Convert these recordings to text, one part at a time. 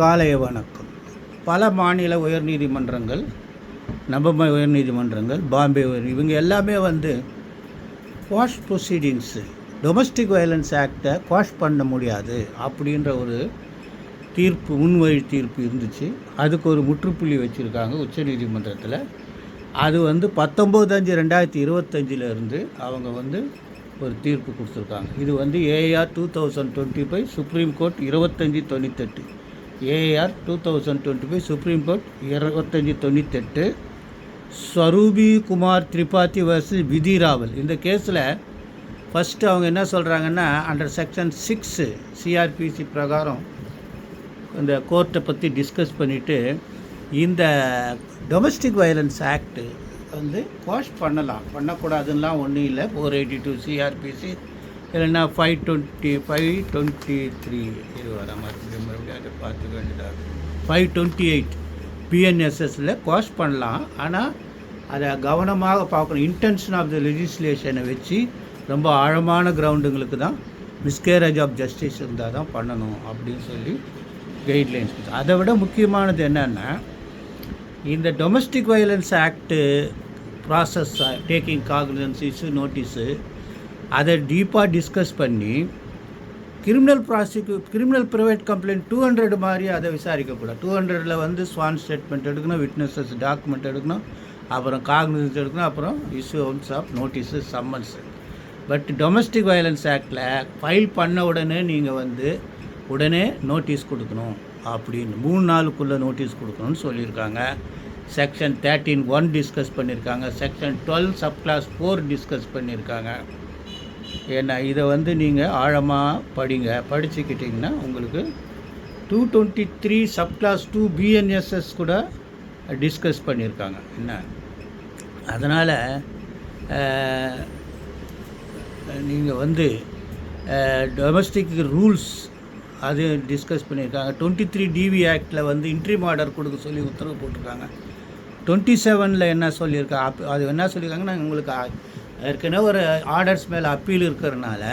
காலை வணக்கம். பல மாநில உயர்நீதிமன்றங்கள் நம்ம உயர்நீதிமன்றங்கள் பாம்பே உயர் இவங்க எல்லாமே வந்து குவாஷ் ப்ரொசீடிங்ஸு டொமஸ்டிக் வயலன்ஸ் ஆக்டை குவாஷ் பண்ண முடியாது அப்படின்ற ஒரு தீர்ப்பு முன்வழி தீர்ப்பு இருந்துச்சு. அதுக்கு ஒரு முற்றுப்புள்ளி வச்சுருக்காங்க உச்சநீதிமன்றத்தில் அது வந்து பத்தொம்போது அஞ்சு ரெண்டாயிரத்தி இருபத்தஞ்சிலேருந்து அவங்க வந்து ஒரு தீர்ப்பு கொடுத்துருக்காங்க. இது வந்து AIR two thousand twenty five supreme court இருபத்தஞ்சி தொண்ணூத்தெட்டு. AIR two thousand twenty five supreme court இருபத்தஞ்சி தொண்ணூத்தெட்டு ஸ்வரூபி குமார் திரிபாதி வர்சஸ் விதி ராவல் இந்த கேஸில் ஃபஸ்ட்டு அவங்க என்ன சொல்கிறாங்கன்னா அண்டர் செக்ஷன் சிக்ஸு சிஆர்பிசி பிரகாரம் இந்த கோர்ட்டை பற்றி டிஸ்கஸ் பண்ணிவிட்டு இந்த டொமஸ்டிக் வயலன்ஸ் ஆக்ட்டு வந்து வாஷ் பண்ணலாம். பண்ணக்கூடாதுன்னெலாம் ஒன்றும் இல்லை. ஃபோர் எயிட்டி டூ சிஆர்பிசி இல்லைன்னா five twenty five twenty three இது வர மறுபடியும் மறுபடியும் அதை பார்த்துக்க வேண்டியதாக இருக்கும். ஃபைவ் டுவெண்ட்டி எயிட் பிஎன்எஸ்எஸில் கோர்ஸ் பண்ணலாம். ஆனால் அதை கவனமாக பார்க்கணும். இன்டென்ஷன் ஆஃப் த லெஜிஸ்லேஷனை வச்சு ரொம்ப ஆழமான கிரவுண்டுங்களுக்கு தான் மிஸ்கேரேஜ் ஆஃப் ஜஸ்டிஸ் இருந்தால் தான் பண்ணணும் அப்படின்னு சொல்லி கைட்லைன்ஸ் அதை விட முக்கியமானது என்னென்னா இந்த domestic violence act process taking cognisance issue notice அதை டீப்பாக டிஸ்கஸ் பண்ணி criminal prosecute criminal private complaint two hundred மாதிரி அதை விசாரிக்கக்கூடாது. டூ ஹண்ட்ரடில் வந்து ஸ்வான் ஸ்டேட்மெண்ட் எடுக்கணும் விட்னஸஸ் டாக்குமெண்ட் எடுக்கணும் அப்புறம் காக்னிசன்ஸ் எடுக்கணும் அப்புறம் issuance of notice summons but domestic violence ஆக்டில் ஃபைல் பண்ண உடனே நீங்கள் வந்து உடனே நோட்டீஸ் கொடுக்கணும் அப்படின்னு மூணு நாளுக்குள்ளே நோட்டீஸ் கொடுக்கணும்னு சொல்லியிருக்காங்க. செக்ஷன் தேர்ட்டீன் ஒன் டிஸ்கஸ் பண்ணியிருக்காங்க. Section twelve sub clause four discuss பண்ணியிருக்காங்க. ஏன்னா இதை வந்து நீங்கள் ஆழமாக படிங்க. படிச்சுக்கிட்டிங்கன்னா உங்களுக்கு two twenty three sub clause two BNSS கூட டிஸ்கஸ் பண்ணியிருக்காங்க. என்ன? அதனால் நீங்கள் வந்து டொமஸ்டிக் ரூல்ஸ் அது டிஸ்கஸ் பண்ணியிருக்காங்க. டுவெண்ட்டி த்ரீ டிவி ஆக்டில் வந்து இன்ட்ரீம் ஆர்டர் கொடுக்க சொல்லி உத்தரவு போட்டிருக்காங்க. டுவெண்ட்டி செவனில் என்ன சொல்லியிருக்கா? அப் அது என்ன சொல்லியிருக்காங்கன்னா உங்களுக்கு ஏற்கனவே ஒரு ஆர்டர்ஸ் மேலே அப்பீல் இருக்கிறனால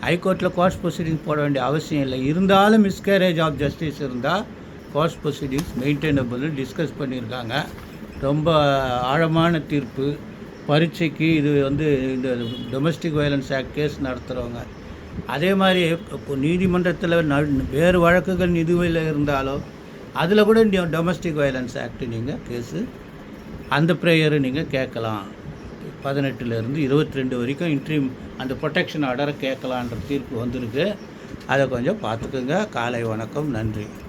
ஹைகோர்ட்டில் கோர்ட் ப்ரொசீடிங் போட வேண்டிய அவசியம் இல்லை. இருந்தாலும் மிஸ்கேரேஜ் ஆஃப் ஜஸ்டிஸ் இருந்தால் கோர்ட் ப்ரொசீடிங்ஸ் மெயின்டைனபிள்னு டிஸ்கஸ் பண்ணியிருக்காங்க. ரொம்ப ஆழமான தீர்ப்பு. பரீட்சைக்கு இது வந்து இந்த டொமஸ்டிக் வயலன்ஸ் ஆக்ட் கேஸ் நடத்துகிறவங்க அதே மாதிரி நீதிமன்றத்தில் ந- வேறு வழக்குகள் நிலுவையில் இருந்தாலோ அதில் கூட டொமஸ்டிக் வயலன்ஸ் ஆக்ட் நீங்கள் கேஸு அந்த ப்ரேயரை நீங்கள் கேட்கலாம். பதினெட்டுலேருந்து இருபத்தி ரெண்டு வரைக்கும் இன்ட்ரீம் அந்த ப்ரொடெக்ஷன் ஆர்டரை கேட்கலான்ற தீர்ப்பு வந்திருக்கு. அதை கொஞ்சம் பார்த்துக்குங்க. காலை வணக்கம். நன்றி.